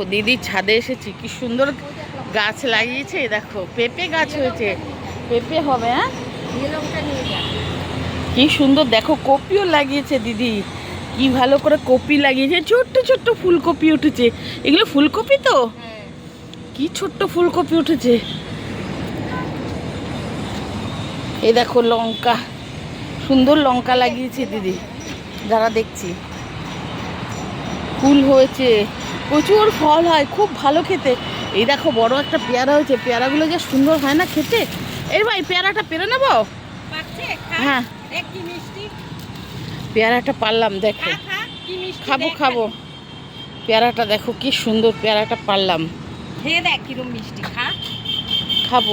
ও দিদি ছাদে এসেছি, কি সুন্দর গাছ লাগিয়েছে দেখো, পেঁপে গাছ হয়েছে। পেঁপে হবে হ্যাঁ? কি সুন্দর, দেখো, কপিও লাগিয়েছে দিদি। কি ভালো করে কপি লাগিয়েছে, ছোট্ট ছোট্ট ফুলকপি উঠেছে। এগুলো ফুলকপি তো? কি ছোট্ট ফুলকপি উঠেছে। এই দেখো, লঙ্কা, সুন্দর লঙ্কা লাগিয়েছে দিদি, যারা দেখছি। ফুল হয়েছে। প্রচুর ফল হয় খুব ভালো খেতে। এই দেখো বড় একটা পেয়ারা হয়েছে। পেয়ারাগুলো যে সুন্দর হয় না খেতে? এই ভাই পেয়ারাটা পেরে নেব? হ্যাঁ। পেয়ারাটা পারলাম দেখো। খাব খাব। পেয়ারাটা দেখো কি সুন্দর পেয়ারাটা পারলাম। মিষ্টি খা। খাব।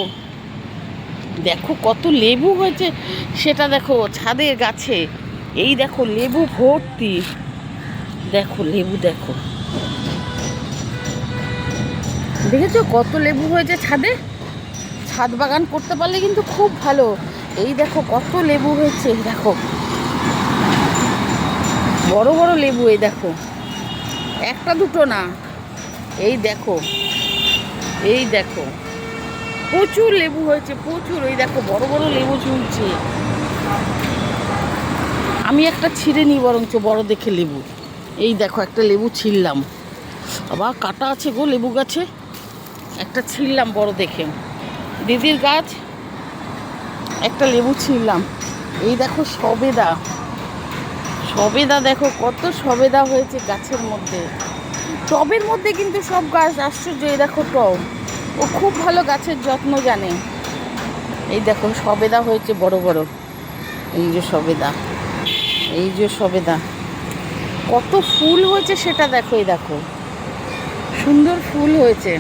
দেখো কত লেবু হয়েছে। সেটা দেখো ছাদের গাছে। এই দেখো লেবু ভর্তি। দেখো লেবু দেখো। দেখেছ? কত লেবু হয়েছে ছাদে? ছাদ বাগান করতে পারলে কিন্তু খুব ভালো। এই দেখো, কত লেবু হয়েছে দেখো। বড় বড় লেবু, এই দেখো। একটা দুটো না। এই দেখো। এই দেখো। প্রচুর লেবু হয়েছে, প্রচুর। ওই দেখো, বড় বড় লেবু ঝুলছে। আমি একটা ছিঁড়ে নিই বরঞ্চ, বড় দেখে লেবু। এই দেখো, একটা লেবু ছিঁড়লাম। আবার কাটা আছে গো লেবু গাছে। একটা ছিঁড়লাম বড় দেখে। দিদির গাছ, একটা লেবু ছিঁড়লাম। এই দেখো সবেদা। সবেদা দেখো, কত সবেদা হয়েছে গাছের মধ্যে। টবের মধ্যে কিন্তু সব গাছ, আশ্চর্য, এই দেখো টব। ও খুব ভালো গাছের যত্ন জানে। এই দেখো সবেদা হয়েছে বড় বড়। এই যে সবেদা। এই যে সবেদা। কত ফুল হয়েছে সেটা দেখো, এই দেখো। সুন্দর ফুল হয়েছে।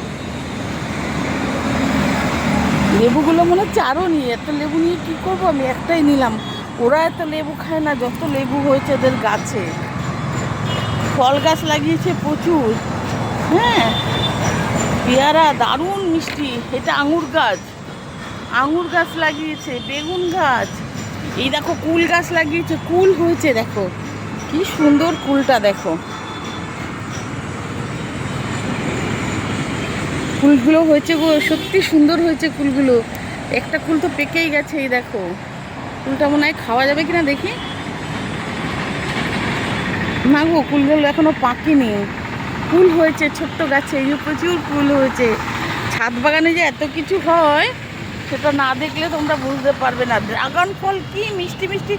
লেবুগুলো মনে হচ্ছে আরও নিয়ে এত লেবু নিয়ে কী করব? আমি একটাই নিলাম। ওরা এত লেবু খায় না, যত লেবু হয়েছে ওদের গাছে। ফল গাছ লাগিয়েছে প্রচুর। হ্যাঁ পেয়ারা, দারুণ মিষ্টি। এটা আঙুর গাছ। আঙুর গাছ লাগিয়েছে, বেগুন গাছ। এই দেখো, কুল গাছ লাগিয়েছে। কুল হয়েছে, দেখো। কি সুন্দর কুলটা, দেখো। ফুলগুলো হয়েছে গো, সত্যি সুন্দর হয়েছে ফুলগুলো। একটা ফুল তো পেকেই গেছে, এই দেখো। ফুলটা মনে হয় খাওয়া যাবে কিনা দেখি। না গো, ফুলগুলো এখনও পাকেনি। ফুল হয়েছে ছোট্ট গাছে, এই প্রচুর ফুল হয়েছে। ছাদ বাগানে যে এত কিছু হয়, সেটা না দেখলে তোমরা বুঝতে পারবে না। ড্রাগন ফল কি মিষ্টি মিষ্টি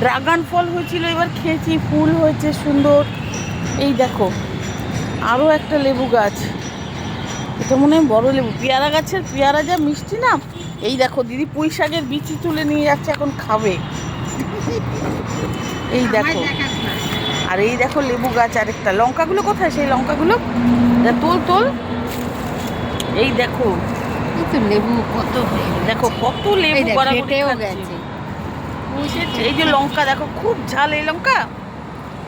ড্রাগন ফল হয়েছিল, এবার খেয়েছি, ফুল হয়েছে সুন্দর। এই দেখো আরও একটা লেবু গাছ। এটা মনে হয় বড় লেবু। পেয়ারা গাছের পেয়ারা যা মিষ্টি না এই দেখো দিদি পুঁই শাকের বিচি তুলে নিয়ে যাচ্ছে এখন খাবে। এই দেখো। আর এই দেখো লেবু গাছ আরেকটা। লঙ্কাগুলো কোথায়? সেই লঙ্কাগুলো? তোল তোল। এই দেখো। লেবু কত দেখো কত লেবু এই যে লঙ্কা দেখো খুব ঝাল এই লঙ্কা।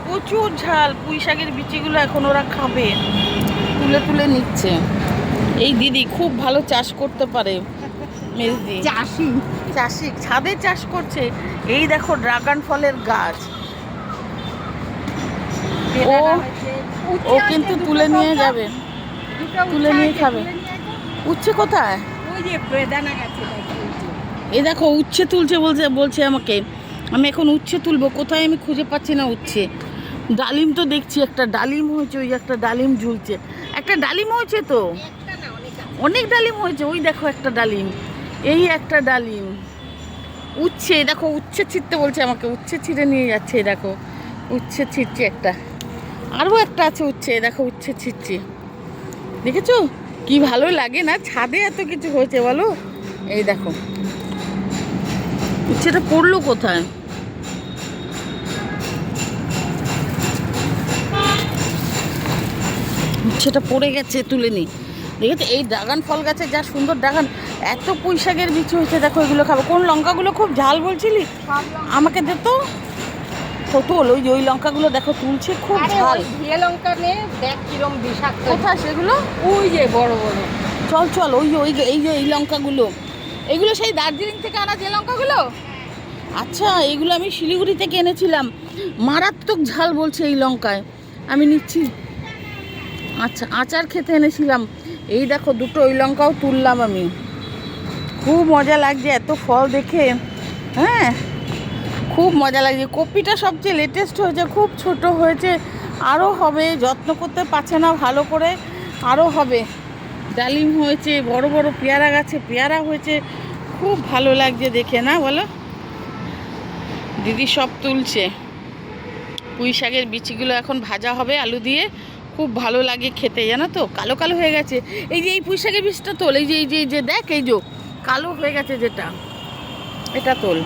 প্রচুর ঝাল। পুঁই শাকের বিচিগুলো এখন ওরা খাবে। তুলে তুলে নিচ্ছে। এই দিদি খুব ভালো চাষ করতে পারে মেজদি। চাষি চাষি ছাদে চাষ করছে। এই দেখো ড্রাগন ফলের গাছ। ও ও কিন্তু তুলে নিয়ে যাবে। তুলে নিয়ে খাবে। উচ্ছে কোথায়? গাছে দেখো, এই দেখো উচ্ছে তুলছে বলছে বলছে আমাকে আমি এখন উচ্ছে তুলবো কোথায় আমি খুঁজে পাচ্ছি না উচ্ছে? ডালিম তো দেখছি একটা ডালিম হয়েছে ওই একটা ডালিম ঝুলছে। একটা ডালিম হয়েছে তো? অনেক ডালিম হয়েছে। ওই দেখো একটা ডালিম। এই একটা ডালিম। উচ্ছে দেখো, উচ্ছে ছিটতে বলছে আমাকে। উচ্ছে ছিঁড়ে নিয়ে যাচ্ছে দেখো। উচ্ছে ছিটছে একটা। আরও একটা আছে উচ্ছে দেখো, উচ্ছে ছিটছে দেখেছ? কি ভালো লাগে না? ছাদে এত কিছু হয়েছে, বলো? এই দেখো। উচ্ছেটা পড়ল কোথায়? উচ্ছেটা পড়ে গেছে, তুলে নি। দেখেছ এই ড্রাগন ফল গাছে যা সুন্দর ড্রাগন এত পুঁই শাকের বিচি হয়েছে দেখো এগুলো খাব। কোন লঙ্কাগুলো খুব ঝাল বলছিলি? আমাকে দে তো। তোল ওই ওই লঙ্কাগুলো দেখো তুলছে খুব ঝাল। ঘিয়ে লঙ্কা নে, দেখ কিরম বিষাক্ত। কোথায় সেগুলো? ওই যে বড় বড়। চল চল ওই ওই এই যে এই লঙ্কাগুলো। এগুলো সেই দার্জিলিং থেকে আনা যে লঙ্কাগুলো? আচ্ছা এগুলো আমি শিলিগুড়ি থেকে এনেছিলাম। মারাত্মক ঝাল বলছে এই লঙ্কায়। আমি নিচ্ছি। আচ্ছা আচার খেতে এনেছিলাম। এই দেখো দুটো ওই লঙ্কাও তুললাম আমি। খুব মজা লাগছে এত ফল দেখে। হ্যাঁ খুব মজা লাগছে। কপিটা সবচেয়ে লেটেস্ট হয়েছে, খুব ছোট হয়েছে। আরও হবে, যত্ন করতে পারছে না ভালো করে আরও হবে। ডালিম হয়েছে, বড় বড় পেয়ারা গাছে পেয়ারা হয়েছে। খুব ভালো লাগছে দেখে, না বলো? দিদি সব তুলছে। পুঁই শাকের বিচিগুলো এখন ভাজা হবে আলু দিয়ে। খুব ভালো লাগে খেতে, জানো তো? কালো কালো হয়ে গেছে। এই যে এই পুঁশাকের বীজটা তোল এই যে এই যে, দেখ, এই যে, কালো হয়ে গেছে যেটা। এটা তোল।